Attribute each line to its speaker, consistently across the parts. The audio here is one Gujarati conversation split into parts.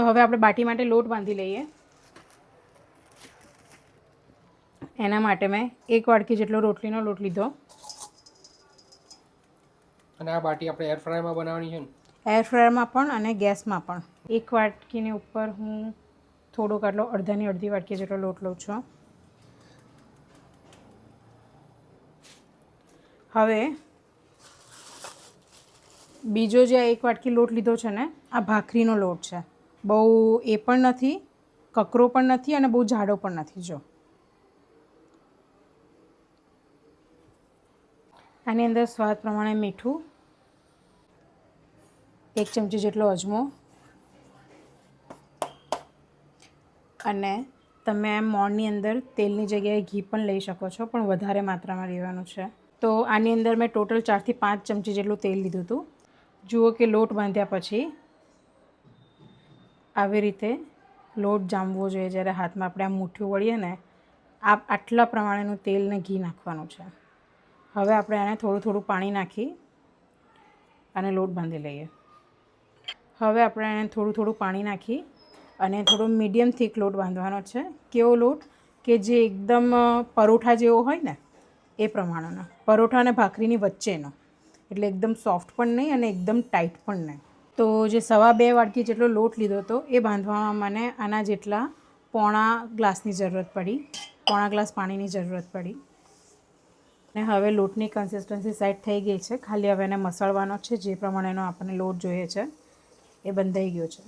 Speaker 1: તો હવે આપણે બાટી માટે લોટ બાંધી લઈએ. એના માટે મેં એક વાટકી જેટલો રોટલીનો લોટ લીધો.
Speaker 2: અને આ બાટી આપણે એર ફ્રાયરમાં બનાવવાની છે ને?
Speaker 1: એર ફ્રાયરમાં પણ અને ગેસમાં પણ. એક વાટકીની ઉપર હું થોડોક આટલો અડધાની અડધી વાટકી જેટલો લોટ લઉં છું. હવે બીજો જે આ એક વાટકી લોટ લીધો છે ને આ ભાખરીનો લોટ છે. બહુ એ પણ નથી, કકરો પણ નથી અને બહુ જાડો પણ નથી, જો. આની અંદર સ્વાદ પ્રમાણે મીઠું, એક ચમચી જેટલો અજમો અને તમે મોણની અંદર તેલની જગ્યાએ ઘી પણ લઈ શકો છો, પણ વધારે માત્રામાં લેવાનું છે. તો આની અંદર મેં ટોટલ ચારથી પાંચ ચમચી જેટલું તેલ લીધું હતું. જુઓ કે લોટ બાંધ્યા પછી આવી રીતે લોટ જામવો જોઈએ જ્યારે હાથમાં આપણે આમ મુઠ્ઠીઓ વળીએ ને, આ આટલા પ્રમાણેનું તેલ ને ઘી નાખવાનું છે. હવે આપણે આને થોડું થોડું પાણી નાખી અને લોટ બાંધી લઈએ. હવે આપણે એને થોડું થોડું પાણી નાખી અને થોડો મીડિયમ થીક લોટ બાંધવાનો છે. કેવો લોટ? કે જે એકદમ પરોઠા જેવો હોય ને, એ પ્રમાણેનો. પરોઠા અને ભાખરીની વચ્ચેનો. એટલે એકદમ સોફ્ટ પણ નહીં અને એકદમ ટાઈટ પણ નહીં. તો જે સવા બે વાટકી જેટલો લોટ લીધો હતો, એ બાંધવામાં મને આના જેટલા પોણા ગ્લાસની જરૂરત પડી, પોણા ગ્લાસ પાણીની જરૂરત પડી. અને હવે લોટની કન્સિસ્ટન્સી સેટ થઈ ગઈ છે. ખાલી હવે એને મસળવાનો છે. જે પ્રમાણેનો આપણને લોટ જોઈએ છે, એ બંધાઈ ગયો છે.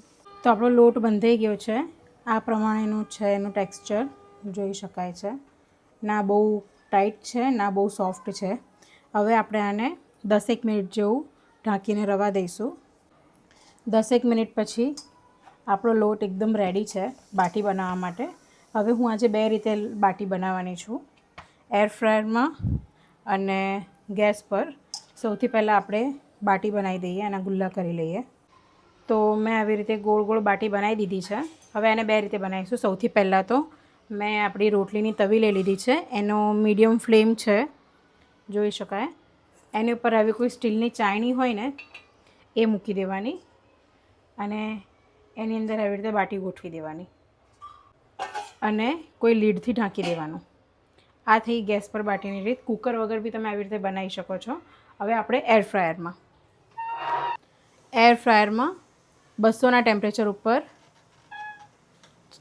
Speaker 1: તો આપણો લોટ બંધાઈ ગયો છે. આ પ્રમાણેનું છે એનું ટેક્સચર જોઈ શકાય છે. ના બહુ ટાઈટ છે, ના બહુ સોફ્ટ છે. હવે આપણે આને દસેક મિનિટ જેવું ઢાંકીને રવા દઈશું. દસેક મિનિટ પછી આપણો લોટ એકદમ રેડી છે બાટી બનાવવા માટે. હવે હું આજે બે રીતે બાટી બનાવવાની છું. એર ફ્રાયરમાં અને ગેસ પર. સૌથી પહેલાં આપણે બાટી બનાવી દઈએ, એના ગુલ્લા કરી લઈએ. તો મેં આવી રીતે ગોળ ગોળ બાટી બનાવી દીધી છે. હવે એને બે રીતે બનાવીશું. સૌથી પહેલાં તો મેં આપણી રોટલીની તવી લઈ લીધી છે. એનો મીડિયમ ફ્લેમ છે, જોઈ શકાય. એની ઉપર આવી કોઈ સ્ટીલની ચાયણી હોય ને, એ મૂકી દેવાની. અને એની અંદર આવી રીતે બાટી ગોઠવી દેવાની. અને કોઈ લીડથી ઢાંકી દેવાનું. આ થઈ ગેસ પર બાટીની રીત. કુકર વગર બી તમે આવી રીતે બનાવી શકો છો. હવે આપણે એર ફ્રાયરમાં. એર ફ્રાયરમાં બસોના ટેમ્પરેચર ઉપર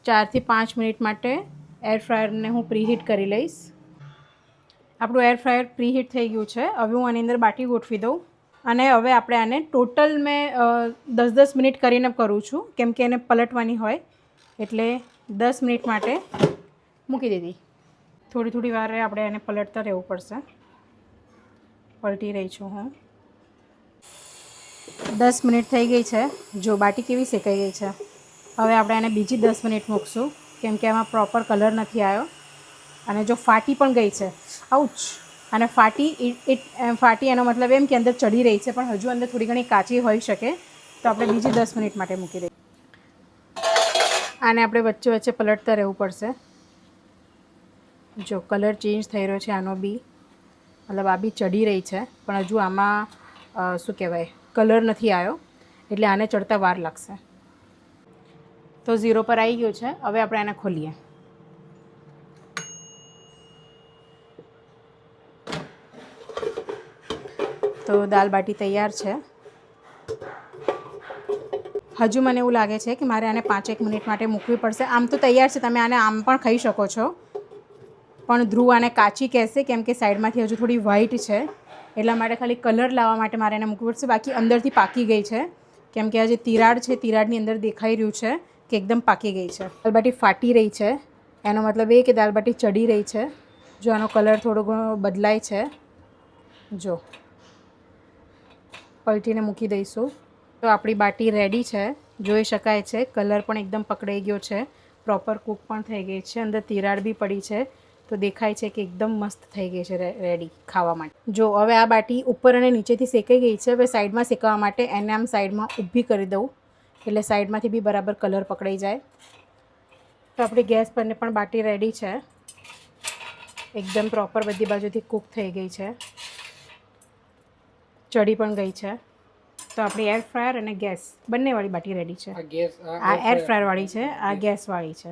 Speaker 1: ચારથી પાંચ મિનિટ માટે એર ફ્રાયરને હું પ્રીહીટ કરી લઈશ. આપણું એર ફ્રાયર પ્રીહીટ થઈ ગયું છે. હવે હું આની અંદર બાટી ગોઠવી દઉં. અને હવે આપણે આને ટોટલ મેં દસ દસ મિનિટ કરીને કરું છું, કેમ કે એને પલટવાની હોય. એટલે દસ મિનિટ માટે મૂકી દીધી. થોડી થોડી વારે આપણે એને પલટતા રહેવું પડશે. પલટી રહી છું હું. દસ મિનિટ થઈ ગઈ છે. જો બાટી કેવી શેકાઈ ગઈ છે. હવે આપણે એને બીજી દસ મિનિટ મૂકશું, કેમ કે એમાં પ્રોપર કલર નથી આવ્યો. અને જો ફાટી પણ ગઈ છે. આઉચ! અને ફાટી ઇટ ફાટી એનો મતલબ એમ કે અંદર ચડી રહી છે, પણ હજુ અંદર થોડી ઘણી કાચી હોઈ શકે. તો આપણે બીજી દસ મિનિટ માટે મૂકી દઈએ. આને આપણે વચ્ચે વચ્ચે પલટતા રહેવું પડશે. જો, કલર ચેન્જ થઈ રહ્યો છે આનો બી. મતલબ આ બી ચડી રહી છે, પણ હજુ આમાં શું કહેવાય, કલર નથી આવ્યો. એટલે આને ચડતા વાર લાગશે. તો ઝીરો પર આવી ગયો છે, હવે આપણે આને ખોલીએ. તો દાલ બાટી તૈયાર છે. હજુ મને એવું લાગે છે કે મારે આને પાંચેક મિનિટ માટે મૂકવી પડશે. આમ તો તૈયાર છે, તમે આને આમ પણ ખાઈ શકો છો. પણ ધ્રુવ આને કાચી કહેશે, કેમ કે સાઈડમાંથી હજુ થોડી વ્હાઈટ છે. એટલા માટે ખાલી કલર લાવવા માટે મારે એને મૂકવી પડશે. બાકી અંદરથી પાકી ગઈ છે. કેમ કે આ જે તિરાડ છે, તિરાડની અંદર દેખાઈ રહ્યું છે કે એકદમ પાકી ગઈ છે. દાલબાટી ફાટી રહી છે. એનો મતલબ એ કે દાલબાટી ચડી રહી છે. જો આનો કલર થોડો ઘણો બદલાય છે. જો. પલટીને મૂકી દઈશું. તો આપણી બાટી રેડી છે. જોઈ શકાય છે. કલર પણ એકદમ પકડાઈ ગયો છે. પ્રોપર કૂક પણ થઈ ગઈ છે. અંદર તિરાડ બી પડી છે. તો દેખાય છે કે એકદમ મસ્ત થઈ ગઈ છે રેડી ખાવા માટે. જો હવે આ બાટી ઉપર અને નીચેથી શેકાઈ ગઈ છે. હવે સાઈડમાં શેકવા માટે એને આમ સાઈડમાં ઊભી કરી દઉં. એટલે સાઈડમાંથી બી બરાબર કલર પકડાઈ જાય. તો આપણી ગેસ પરને પણ બાટી રેડી છે. એકદમ પ્રોપર બધી બાજુથી કૂક થઈ ગઈ છે. ચડી પણ ગઈ છે. તો આપણી એર ફ્રાયર અને ગેસ બંનેવાળી બાટી રેડી છે.
Speaker 2: આ ગેસ
Speaker 1: આ એર ફ્રાયર વાળી છે આ ગેસ વાળી છે.